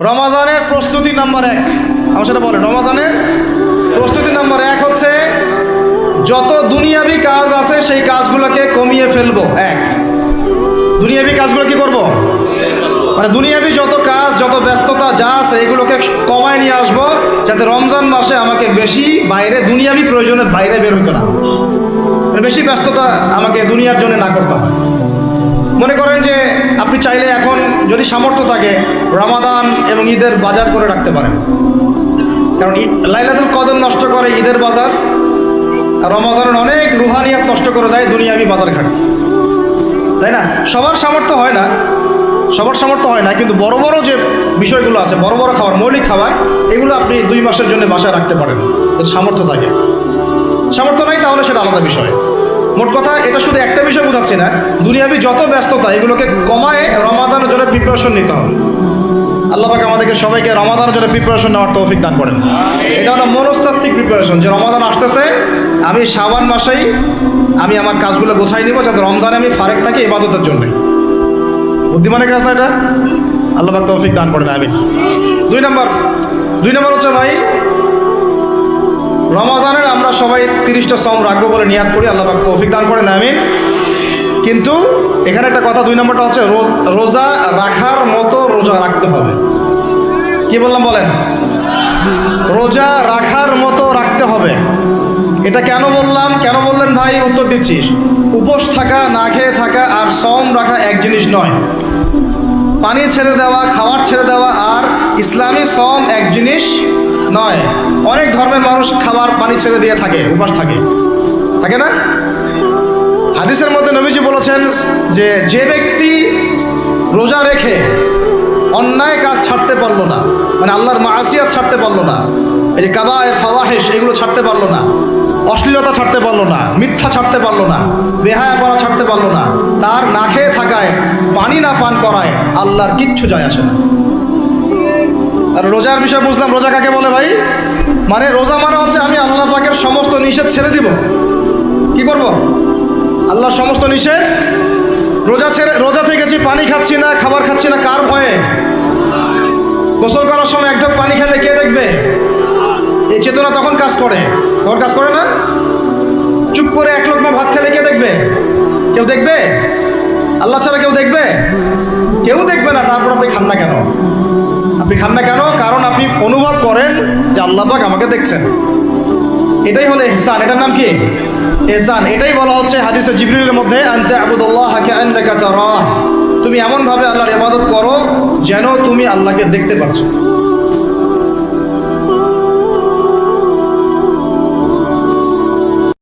রমাজানের প্রস্তুতি নাম্বার এক। আমার সেটা বলে রমাজানের প্রস্তুতি নাম্বার এক হচ্ছে, যত দুনিয়াবি কাজ আছে, সেই কাজগুলোকে কমিয়ে ফেলব। এক। দুনিয়াবি কাজগুলো কি করব? মানে দুনিয়াবি যত কাজ, যত ব্যস্ততা যা আছে, এগুলোকে কমায় নিয়ে আসব, যাতে রমজান মাসে আমাকে বেশি বাইরে, দুনিয়াবি প্রয়োজনে বাইরে বের না মানে বেশি ব্যস্ততা আমাকে দুনিয়ার জন্য না করতে হয়। মনে করেন যে আপনি চাইলে এখন যদি সামর্থ্য থাকে রমাদান এবং ঈদের বাজার করে রাখতে পারেন। কারণ লাইলাতুল কদর নষ্ট করে ঈদের বাজার আর রমাজানের অনেক রুহানিয়াত নষ্ট করে দেয় দুনিয়াবি বাজার ঘাট তাই না? সবার সামর্থ্য হয় না, সবার সামর্থ্য হয় না, কিন্তু বড় বড় যে বিষয়গুলো আছে, বড় বড় খাবার, মৌলিক খাবার, এগুলো আপনি দুই মাসের জন্য বাসায় রাখতে পারেন। সামর্থ্য থাকে। সামর্থ্য নাই তাহলে সেটা আলাদা বিষয়। মোট কথা, এটা শুধু একটা বিষয় বোঝাচ্ছি না, দুনিয়াবি যত ব্যস্ততা, এগুলোকে কমায় রমাজানের জন্য প্রিপারেশন নিতে হবে। আল্লাহ পাক আমাদেরকে সবাইকে রমাদানের জন্য প্রিপারেশন নেওয়ার তৌফিক দান করেন। এটা হলো মনস্তাত্ত্বিক প্রিপারেশন যে রমাদান আসতেছে, আমি সাবান মাসেই আমি আমার কাজগুলো গোছাই নিব, যাতে রমজানে আমি ফারেক থাকি ইবাদতের জন্য। বুদ্ধিমানের কাজ না এটা? আল্লাহ পাক তৌফিক দান করেন, আমিন। দুই নম্বর দুই নম্বর হচ্ছে ভাই রমাজানের আমরা সবাই তিরিশটা সম রাখব বলে নিয়াদ করি, আল্লাহ তৌফিক দান করেন, আমিন। কিন্তু এখানে একটা কথা, দুই নম্বরটা হচ্ছে রোজ- রোজা রাখার মতো রোজা রাখতে হবে। কি বললাম বলেন? রোজা রাখার মতো রাখতে হবে। এটা কেন বললাম? কেন বললেন ভাই? উত্তর দিচ্ছিস উপোস থাকা, না খেয়ে থাকা আর সম রাখা এক জিনিস নয়। পানি ছেড়ে দেওয়া, খাবার ছেড়ে দেওয়া আর ইসলামী সম এক জিনিস নয়। অনেক ধর্মের মানুষ খাবার, পানি ছেড়ে দিয়ে থাকে, উপাস থাকে। থাকে না? হাদিসের মধ্যে নবীজি বলেছেন যে যে ব্যক্তি রোজা রেখে অন্যায় কাজ ছাড়তে পারল না মানে আল্লাহর মাসিয়াত ছাড়তে পারল না, এই যে কাবায় ফাওয়াহেশ, এগুলো ছাড়তে পারল না, অশ্লীলতা ছাড়তে পারল না, মিথ্যা ছাড়তে পারল না বেহায়া পড়া ছাড়তে পারল না, তার না খেয়ে থাকায়, পানি না পান করায়, আল্লাহর কিচ্ছু যায় আসে না। আর রোজার বিষয় বুঝলাম, রোজা কাকে বলে ভাই? মানে রোজা মানে হচ্ছে আমি আল্লাহ পাকের সমস্ত নিষেধ ছেড়ে দিব। কি করব? আল্লাহর সমস্ত নিষেধ? রোজা ছেড়ে, রোজা থেকেছি পানি খাচ্ছি না, খাবার খাচ্ছি না, কার ভয়ে? গোসল করার সময় একঢোক পানি খেলে কে দেখবে? এই চেতনা তখন কাজ করে। তখন কাজ করে না? চুপ করে এক লোকমা ভাত খেলে কে দেখবে? কেউ দেখবে? আল্লাহ ছাড়া কেউ দেখবে? কেউ দেখবে না, তারপর আপনি খান না কেন? আপনি খান না কেন? অনুভব করেন যে আল্লাহ পাক আমাকে দেখছেন। এটাই হলো এহসান। এটার নাম কি? এহসান। এটাই বলা হচ্ছে হাদিসে জিবরিলের মধ্যে, আনতে আবুদুল্লাহ তুমি এমনভাবে আল্লাহর ইবাদত করো যেন তুমি আল্লাহকে দেখতে পাচ্ছ